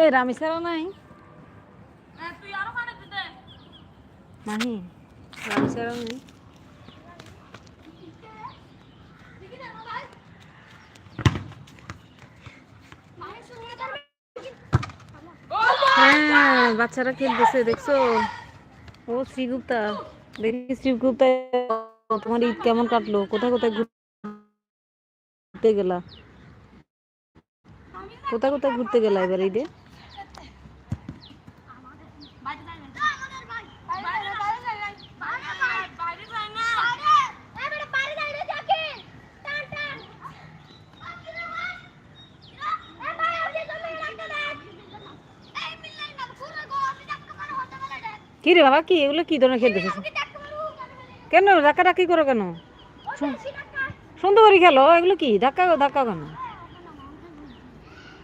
এ rummy সারা নাই? Mahi rummy সারা নাই? হ্যাঁ বাচ্চারা খেলতেছে দেখছ? ও শ্রীগুপ্তা। দেখি শ্রীগুপ্তা তোমার ঈদ কেমন কাটলো? কোথায় কোথায় ঘুরতে গেলা? কোথায় কোথায় ঘুরতে গেলা এবার ঈদে? বাইরে কি রে বাবা কি? এগুলো কি ধরনের খেলতেছিস? কেন ধাক্কি করো কেন? সুন্দর করে খেলো এগুলো কি? ধাক্কা ধাক্কা কেন?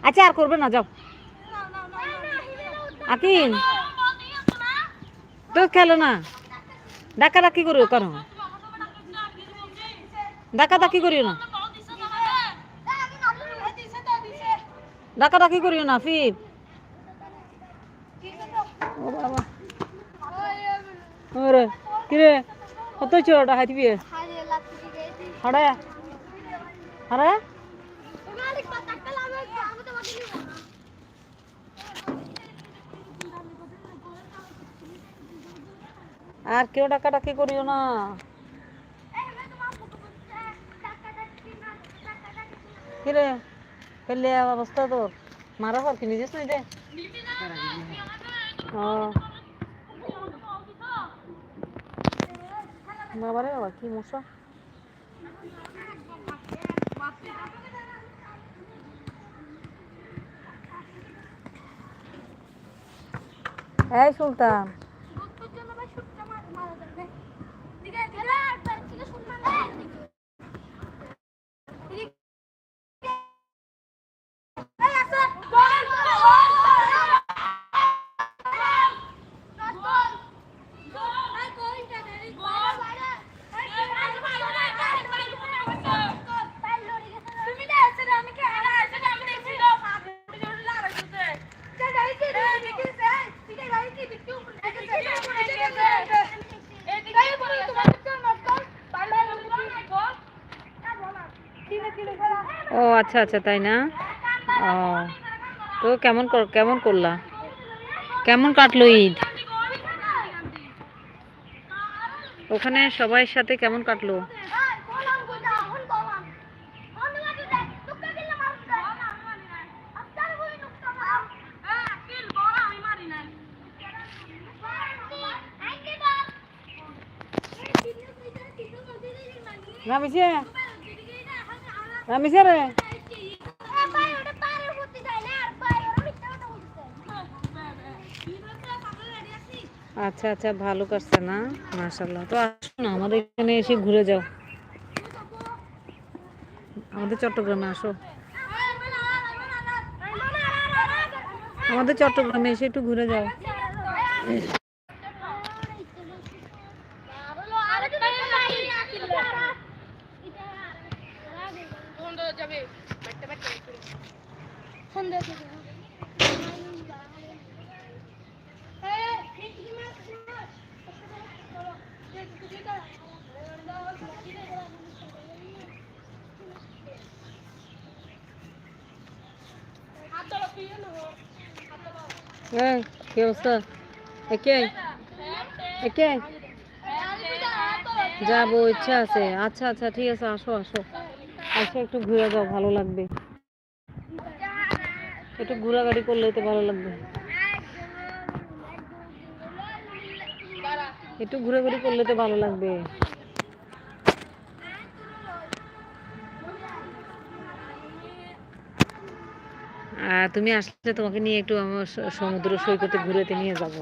আচ্ছা আর করবে না যাও। আকিন তো খেলো না। ধাক্কা ধাক্কি করো কেন? ধাক্কা ধাক্কি করিও না। ডাকা ডাকি করিও না ফির। ও বাবা। ওরে কিরে? কত হাতি বিয়ে হাড়ে। হাড়ে আর কেউ ডাকা ডাকি করিও না। কিরে, ফেললে অবস্থা তোর। মারা পর কিনে দিস না যে ও। বাবারে বাবা, কি মশা। এই সুলতান। ও আচ্ছা আচ্ছা তাই না? ও, তো কেমন কেমন করলা? কেমন কাটলো ঈদ? ওখানে সবাই সাথে কেমন কাটলো? আচ্ছা আচ্ছা ভালো করছে না মাশাল্লাহ তো আসো না, আমাদের এখানে এসে ঘুরে যাও। আমাদের চট্টগ্রামে আসো। আমাদের চট্টগ্রামে এসে একটু ঘুরে যাও। এই, কি অবস্থা? একে একে যাব, ইচ্ছা আছে। আচ্ছা আচ্ছা ঠিক আছে, আসো আসো। আসো, একটু ঘুরে যাও, ভালো লাগবে। একটু ঘোরাঘুরি করলে তো ভালো লাগবে। একটু ঘোরাঘুরি করলে তো ভালো লাগবে। আর তুমি আসলে তোমাকে নিয়ে একটু আমার সমুদ্র সৈকতে ঘুরেতে নিয়ে যাব।